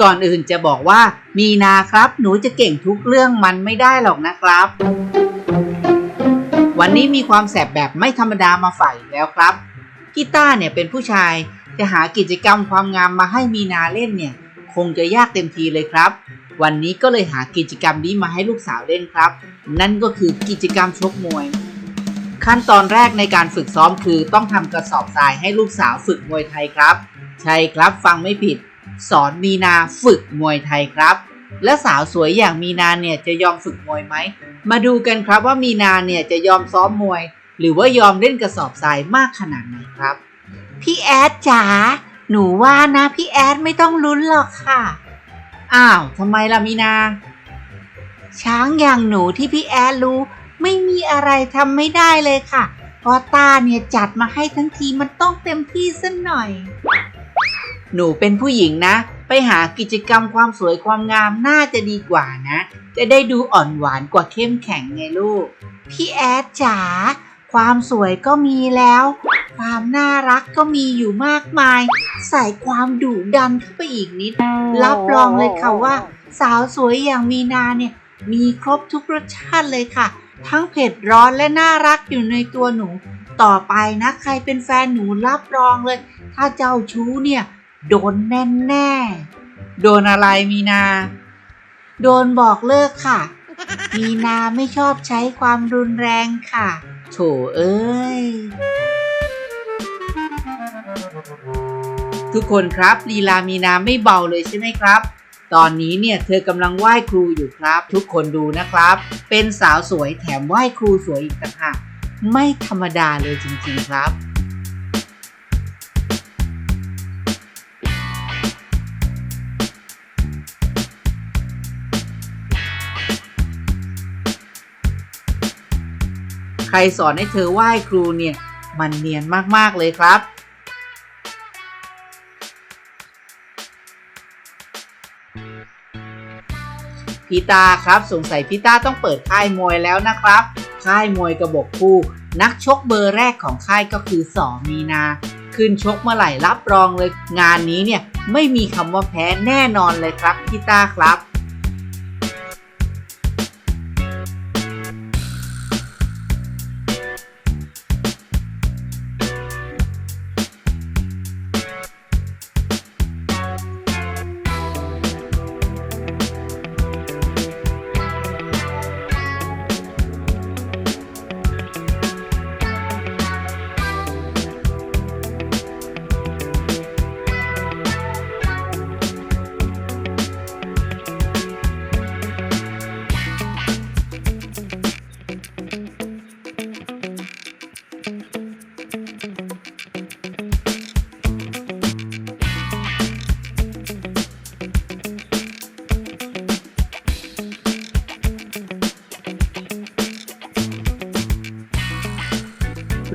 ก่อนอื่นจะบอกว่า มีนาครับ หนูจะเก่งทุกเรื่องมันไม่ได้หรอกนะครับ วันนี้มีความแสบแบบไม่ธรรมดามาฝ่ายแล้วครับกีต้าเนี่ยเป็นผู้ชายจะหากิจกรรมความงามมาให้มีนาเล่นเนี่ย คงจะยากเต็มทีเลยครับ วันนี้ก็เลยหากิจกรรมนี้มาให้ลูกสาวเล่นครับ นั่นก็คือกิจกรรมชกมวย ขั้นตอนแรกในการฝึกซ้อมคือต้องทำกระสอบทรายให้ลูกสาวฝึกมวยไทยครับ ใช่ครับฟังไม่ผิด สอนมีนาฝึกมวยไทยครับ และสาวสวยอย่างมีนาเนี่ยจะยอมฝึกมวยไหม มาดูกันครับว่ามีนาเนี่ยจะยอมซ้อมมวย หรือว่ายอมเล่นกระสอบทรายมากขนาดไหนครับ พี่แอดจ๋าหนูว่านะพี่แอดไม่ต้องลุ้นหรอกค่ะ อ้าวทำไมล่ะมีนา ช้างอย่างหนูที่พี่แอดรู้ ไม่มีอะไรทำไม่ได้เลยค่ะเพราะตาเนี่ยจัดมาให้ทั้งทีมันต้องเต็มที่สัหน่อย หนูเป็นผู้หญิงนะ ไปหากิจกรรมความสวยความงามน่าจะดีกว่านะ จะได้ดูอ่อนหวานกว่าเข้มแข็งไงลูก พี่แอดจ๋าความสวยก็มีแล้ว ความน่ารักก็มีอยู่มากมาย ใส่ความดุดันเข้าไปอีกนิด รับรองเลยค่ะว่า สาวสวยอย่างมีนาเนี่ย มีครบทุกรสชาติเลยค่ะ ทั้งเผ็ดร้อนและน่ารักอยู่ในตัวหนู ต่อไปนะใครเป็นแฟนหนูรับรองเลย ถ้าเจ้าชู้เนี่ย โดนแน่แน่ๆโดนอะไรมีนา โดนบอกเลิกค่ะ มีนาไม่ชอบใช้ความรุนแรงค่ะ โถเอ้ย ทุกคนครับลีลามีนาไม่เบาเลยใช่ไหมครับ ตอนนี้เนี่ยเธอกำลังไหว้ครูอยู่ครับ ทุกคนดูนะครับ เป็นสาวสวยแถมไหว้ครูสวยอีกต่างหากไม่ธรรมดาเลยจริงๆครับ รสอนให้เธอไหว้ครูเนี่ย มันเนียนมากๆเลยครับ พี่ตาครับสงสัยพี่ตาต้องเปิดค่ายมวยแล้วนะครับ ค่ายมวยกระบอกคู่ นักชกเบอร์แรกของค่ายก็คือสอมีนา ขึ้นชกเมื่อไหร่รับรองเลย งานนี้เนี่ยไม่มีคำว่าแพ้แน่นอนเลยครับพี่ตาครับ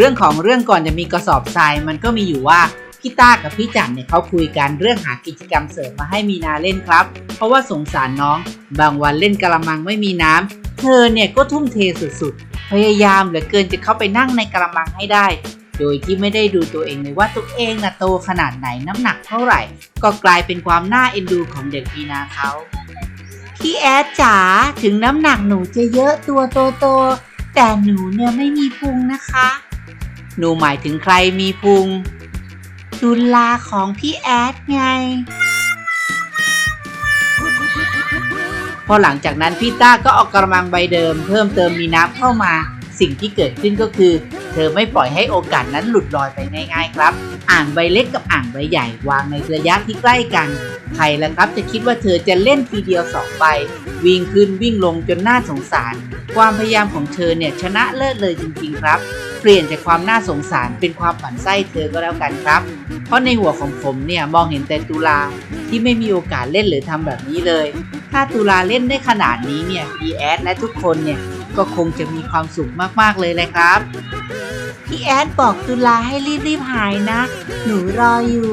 เรื่องของเรื่องก่อนจะมีกระสอบทรายมันก็มีอยู่ว่าพี่ต้ากับพี่จันเนี่ยเขาคุยกันเรื่องหากิจกรรมเสริมมาให้มีนาเล่นครับ เพราะว่าสงสารน้อง บางวันเล่นกระมังไม่มีน้ำเธอเนี่ยก็ทุ่มเทสุดๆ พยายามเหลือเกินจะเข้าไปนั่งในกระมังให้ได้ โดยที่ไม่ได้ดูตัวเองเลยว่าตัวเองน่ะโตขนาดไหนน้ำหนักเท่าไหร่ ก็กลายเป็นความน่าเอ็นดูของเด็กมีนาเขาพี่แอดจ๋าถึงน้ำหนักหนูจะเยอะตัวโตๆแต่หนูเนี่ยไม่มีพุงนะคะ หนูหมายถึงใครมีพุงดุลาของพี่แอดไง พอหลังจากนั้นพี่ต้าก็เอากระมังใบเดิม เพิ่มเติมมีน้ำเข้ามา สิ่งที่เกิดขึ้นก็คือ เธอไม่ปล่อยให้โอกาสนั้นหลุดลอยไปง่ายๆครับ อ่างใบเล็กกับอ่างใบใหญ่วางในระยะที่ใกล้กันใครล่ะครับจะคิดว่าเธอจะเล่นทีเดียวสองใบ วิ่งขึ้นวิ่งลงจนน่าสงสาร ความพยายามของเธอเนี่ยชนะเลิศเลยจริงๆครับ เปลี่ยนจากความน่าสงสารเป็นความฝันไส้เธอก็แล้วกันครับ เพราะในหัวของผมเนี่ยมองเห็นแต่ตุลาที่ไม่มีโอกาสเล่นหรือทำแบบนี้เลย ถ้าตุลาเล่นได้ขนาดนี้เนี่ยพีแอดและทุกคนเนี่ยก็คงจะมีความสุขมากๆเลยเลยครับ พี่แอดบอกตุลาให้รีบๆหายนะ หนูรออยู่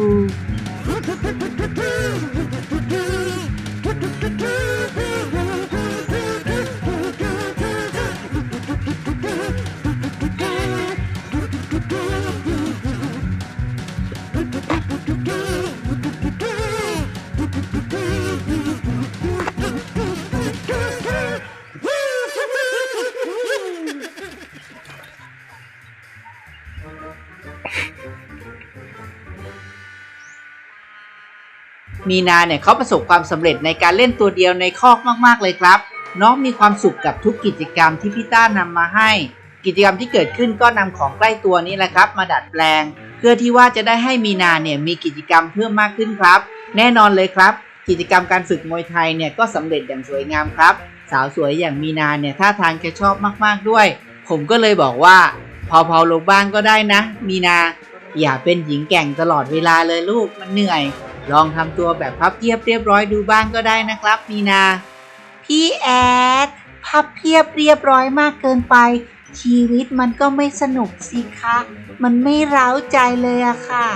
มีนาเนี่ยเขาประสบความสำเร็จในการเล่นตัวเดียวในคอกมากๆเลยครับ น้องมีความสุขกับทุกกิจกรรมที่พี่ต้านำมาให้ กิจกรรมที่เกิดขึ้นก็นำของใกล้ตัวนี้แหละครับ มาดัดแปลง เพื่อที่ว่าจะได้ให้มีนาเนี่ยมีกิจกรรมเพิ่มมากขึ้นครับ แน่นอนเลยครับ กิจกรรมการฝึกมวยไทยเนี่ยก็สำเร็จอย่างสวยงามครับ สาวสวยอย่างมีนาเนี่ยท่าทางจะชอบมากๆด้วย ผมก็เลยบอกว่าพอพอลงบ้างก็ได้นะ มีนา อย่าเป็นหญิงแก่งตลอดเวลาเลยลูกมันเหนื่อย ลองทำตัวแบบพับเพียบเรียบร้อยดูบ้างก็ได้นะครับมีนา พี่แอดพับเพียบเรียบร้อยมากเกินไป ชีวิตมันก็ไม่สนุกสิคะ มันไม่เร้าใจเลยอะค่ะ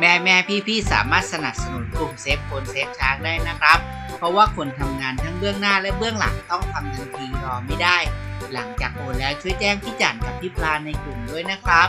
แม่แม่พี่พี่สามารถสนับสนุนกลุ่มเซฟคนเซฟช้างได้นะครับ เพราะว่าคนทำงานทั้งเบื้องหน้าและเบื้องหลังต้องทำทันทีรอไม่ได้ หลังจากโอนแล้วช่วยแจ้งพี่จันกับพี่ปลาในกลุ่มด้วยนะครับ